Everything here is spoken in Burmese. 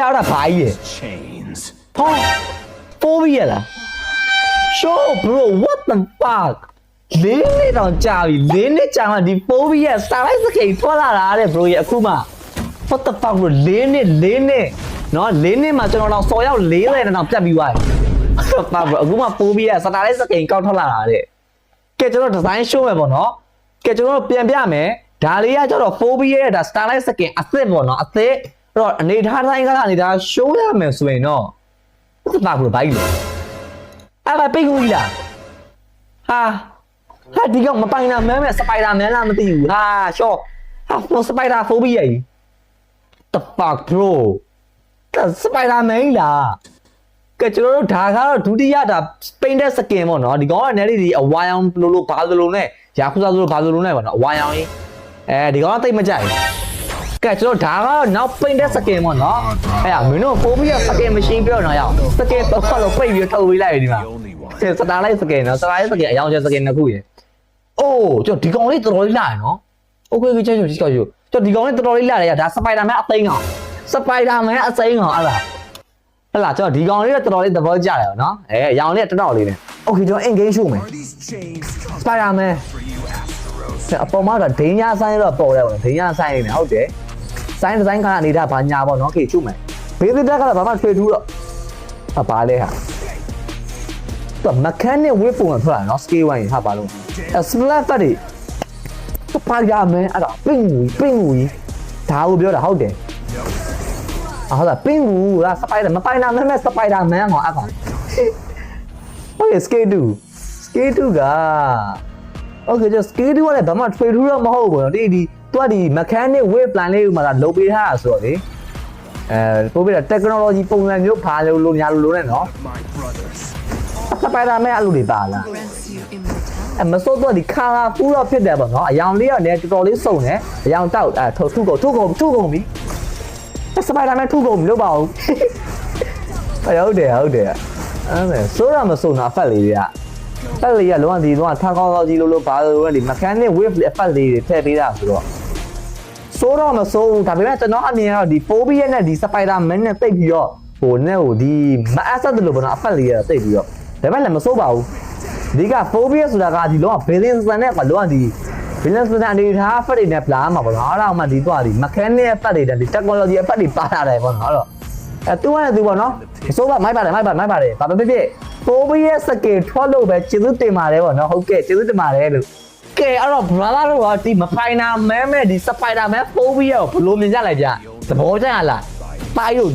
ရတာဘာကြီးလဲ chains. ဟောပိုးပြီးရလား show bro what the fuck လေးနှစ်တောင်ကြာပြီလေးနှစ်ကြာမှဒီပိုးပြီးရစာလိုက်စကိထွက်လာတာတဲ့ bro ရအခုမှ what the fuck bro လေးနှစ်လေးနှစ်နော်လေးနှစ်မှာကျွန်တော်တော့စော်ရောက်40တောင်ပြတ်ပြီးသွားပြီ what the fuck bro အခုမှပိုးပြီးရစာလိုက်စကိကောက်ထွက်လာတာတဲ့ကဲကျွန်တော်ဒီဇိုင်း show မယ်ပေါ့နော်ကဲကျွန်တော်ပြန်ပြမယ်ဒါလေးကကျတော့ phobia ရဲ့ဒါ starlight skin အသစ်ပေါ့နော်အသစ် အဲ့တော့အနေထားတိုင်းကအနေထား show ရမယ်ဆိုရင်တော့ what the fuck bro ဘာကြီးလဲအဲ့ဒါပိတ်ကူကြီးလားဟာဟာဒီကောင်မပိုင်တာမမ်းမဲ့စပိုင်ဒါမန်လားမသိဘူးဟာရှော့ဟာဖောစပိုင်ဒါ phobia ကြီး the fuck bro ဒါစပိုင်ဒါမန်ကြီးလားကဲကျွန်တော်တို့ဒါကတော့ဒုတိယဒါ painted skin ပေါ့နော်ဒီကောင်ကနယ်လေးဒီအဝါရောင်လို့လို့ဘာလို့လို့နဲ့ရာခုစားလို့ဘာလို့လို့နဲ့ပေါ့နော်အဝါရောင်ကြီးအဲဒီကောင်ကတိတ်မကြိုက် ကဲကျွန်တော်ဒါကတော့နောက် painted skin ပေါ့နော်အဲ့ဒါမင်းတို့ phobia skin machine ပြောတော့ရအောင် skin တော့လို့ပိတ်ပြီးထုတ်ပေးလိုက်ဒီမှာ The only one. စတာလိုက်စကင်နော်စတာလိုက်စကင်အယောင်ကျစကင်နှစ်ခုရယ်အိုးကျွန်တော်ဒီကောင်လေးတော်တော်လေးလာရယ်နော်โอเคကကျေကျေကျေကျေကျွန်တော်ဒီကောင်လေးတော်တော်လေးလာတယ်ဒါစပိုင်ဒါမန်အသိန်းကောင်စပိုင်ဒါမန်အသိန်းကောင်အဲ့လားဟဲ့လားကျွန်တော်ဒီကောင်လေးတော်တော်လေးသဘောကျတယ်နော်အဲအယောင်လေးတော်တော်လေးနဲ့โอเคကျွန်တော် engage ရှုမယ် Are these chains စပိုင်ဒါမန် for you, Asteros? အပေါ်မှာတော့ဒိန်းညာဆိုင်တော့ပေါ်တယ်ပေါ့ဒိန်းညာဆိုင်နေဟုတ်တယ် ဆိုင်ဒီဇိုင်းကအနေထားဘာညာပေါ့နော်ခေရှုမယ်ဘေးသစ်တက်ကတော့ဘာမှထွေထူးတော့အပါလဲဟာတော့ mechanic wave ပုံကထွက်လာနော် scale 1ဟာပါလို့အဲ splat တက်တွေစပါရမယ်အဲ့ဒါပင်းဝီပင်းဝီဒါကိုပြောတာဟုတ်တယ်အဟုတ်လားပင်းဝူလားစပိုင်ဒါမပိုင်တာမဲမဲစပိုင်ဒါမန်ကောင်အကောင်ဟုတ်ရဲ့ scale 2 scale 2က Okay just scale 2ကလည်းဘာမှထွေထူးတော့မဟုတ်ဘူးနော်ဒီဒီ သူကဒီ mechanic wave plan လေးကိုမှလာလုပ်ပေးထားတာဆိုတော့လေအဲပို့ပြီးတော့ technology ပုံစံမျိုးဖာလို့လို့ညာလို့လို့နဲ့နော် My brothers. စပိုင်ဒါမဲအဲ့လိုတွေပါလား grants you immortality. အဲမစိုးတော့ဒီ color ဖူးတော့ဖြစ်တယ်ပေါ့နော်အယောင်လေးကလည်းတော်တော်လေးစုံတယ်အယောင်တောက်အဲထုထုကုန်ထုကုန်ထုကုန်ပြီစပိုင်ဒါမဲထုကုန်ပြီလို့ပါဦးဟုတ်တယ်ဟုတ်တယ်အဲ့ဒါစိုးရမစုံတာအဖက်လေးတွေကဖက်လေးကလုံးဝဒီလုံးဝထားကောင်းကောင်းကြီးလို့လို့ပါလို့ဒီ mechanic wave အဖက်လေးတွေထည့်ပေးတာဆိုတော့ စိုးတော့မစိုးဘူးဒါပေမဲ့ကျွန်တော်အမြင်ကတော့ဒီ phobia နဲ့ဒီစပိုင်ဒါမန်နဲ့တိတ်ပြီးတော့ဟိုနဲ့ဟိုဒီမအဆက်တယ်လို့ပေါ့နော်အဖက်လေးရတိတ်ပြီးတော့ဒါပေမဲ့လည်းမစိုးပါဘူးဒီက phobia ဆိုတာကဒီလုံးဝ balance စံနဲ့ကလုံးဝဒီ balance စံအနေထားအဖက်တွေနဲ့ပလာမှာပေါ့နော်အဲ့ဒါမှဒီတော့ဒီ mechanic အဖက်တွေနဲ့ဒီ technology အဖက်တွေပါလာတယ်ပေါ့နော်အဲ့တော့အဲတူရတယ်သူပေါ့နော်မစိုးပါမိုက်ပါတယ်မိုက်ပါမိုက်ပါတယ်ဘာပဲဖြစ်ဖြစ် phobia စကေထွက်လို့ပဲကျေးဇူးတင်ပါတယ်ပေါ့နော်ဟုတ်ကဲ့ကျေးဇူးတင်ပါတယ်လို့ကဲ အဲ့တော့ brother တို့ကဒီမဖိုင်နာမဲမဲဒီစပိုင်ဒါမဲ phobia ကိုဘယ်လိုမြင်ကြလိုက်ကြသဘောကျလားပိုင်တို့